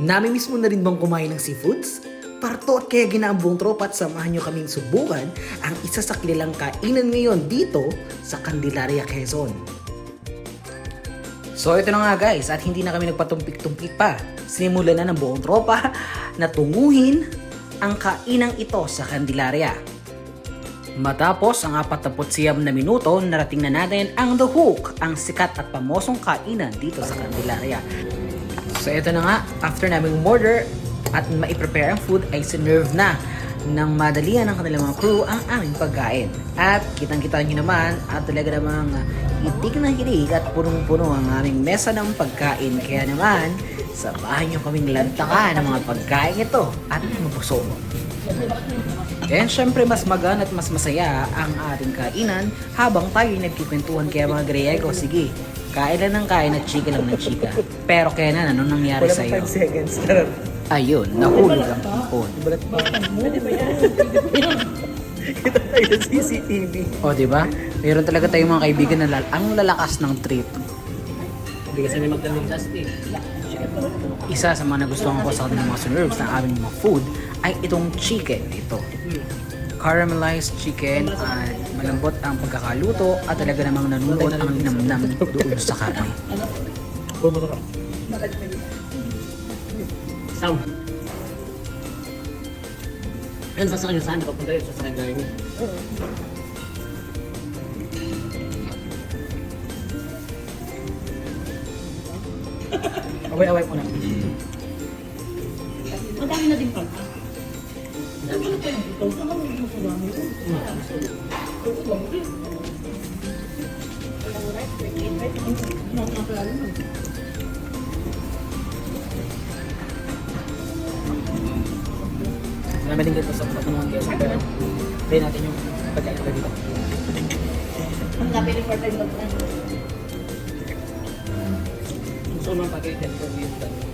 Namimiss mo na rin bang kumain ng seafoods? Parto at kaya ginaambong tropa at samahan nyo kaming subukan ang isa sa kilalang kainan ngayon dito sa Candelaria, Quezon. So ito na nga guys at hindi na kami nagpatumpik-tumpik pa. Sinimulan na ng buong tropa na tunguhin ang kainang ito sa Candelaria. Matapos ang 49 na minuto, narating na natin ang The Hook, ang sikat at pamosong kainan dito sa Candelaria. So ito na nga, after naming order at maiprepare ang food ay sinerve na ng madalian ng kanilang mga crew ang aming pagkain. At kitang-kita nyo naman at talaga namang itig na hilig at punong-puno ang aming mesa ng pagkain. Kaya naman, samahan nyo kaming lantakan ng mga pagkain ito at mapusok. And syempre mas magaan at mas masaya ang ating kainan habang tayo nagkikwentuhan kaya mga Griego, sige, kain lang ng kain at chika lang ng chika. Pero kaya na, ano nangyari Wala sa iyo? 5 seconds. Ayun, nahulog ang ipon. Balat pa. Kita tayo sa CCTV. O, di ba? Meron talaga tayong mga kaibigan na lal ang lalakas ng trip. Hindi kasi may magdalong justin. Isa sa mga nagustuhan ko sa kanilang mga serves ng aming mga food ay itong chicken ito. Caramelized chicken at malambot ang pagkakaluto at talaga namang nanunod ang linamnam doon sa karne. Sam. Yan sa kanya saan papunta yun sa saan gawin mo. Away-away muna. Madami na din pala. Marami din dito sa patungan kayo sa pera. Try natin yung pagkain ko dito. Ang gabi ni part time mag Gusto mo pag-ikat ko dito.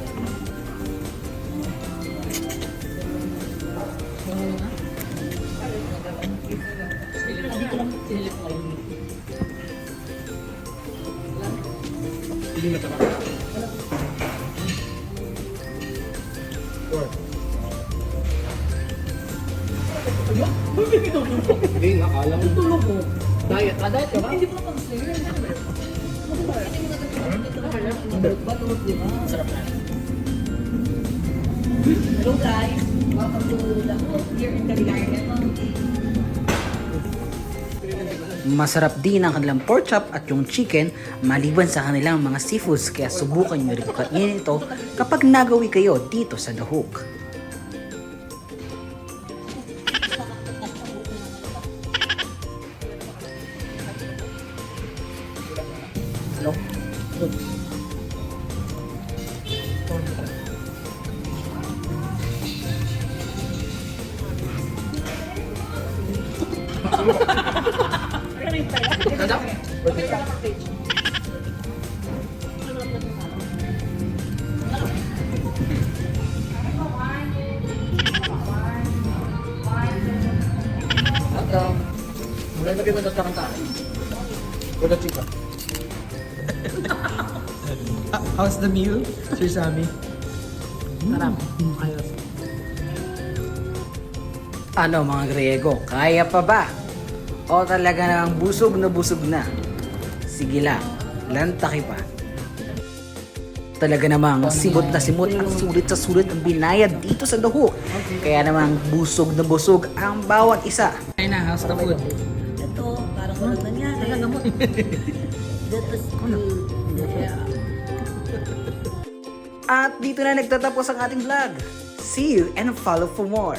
Hindi na tama. Four. Hindi, nakala mo. Tulog ko. Diet. Ah, diet ka ba? Hindi di ba? Sarap na. Hello guys. Masarap din ang kanilang pork chop at yung chicken maliban sa kanilang mga seafoods kaya subukan nyo rin kainin ito kapag nagawi kayo dito sa The Hook. Hello? Mulai lagi mo tatang tayo. Wala chika. How's the meal, Sir Sammy? Sarap. Ayos. Ano mga Griego, kaya pa ba? O talaga namang busog na busog na? Sige lang, lantaki pa. Talaga namang simot na simot at sulit sa sulit ang binayad dito sa Daho. Kaya namang busog na busog ang bawat isa. Ay na, how's the food? Ito, parang walang nangyari. That was good. Yeah. At dito na nagtatapos ang ating vlog. See you and follow for more.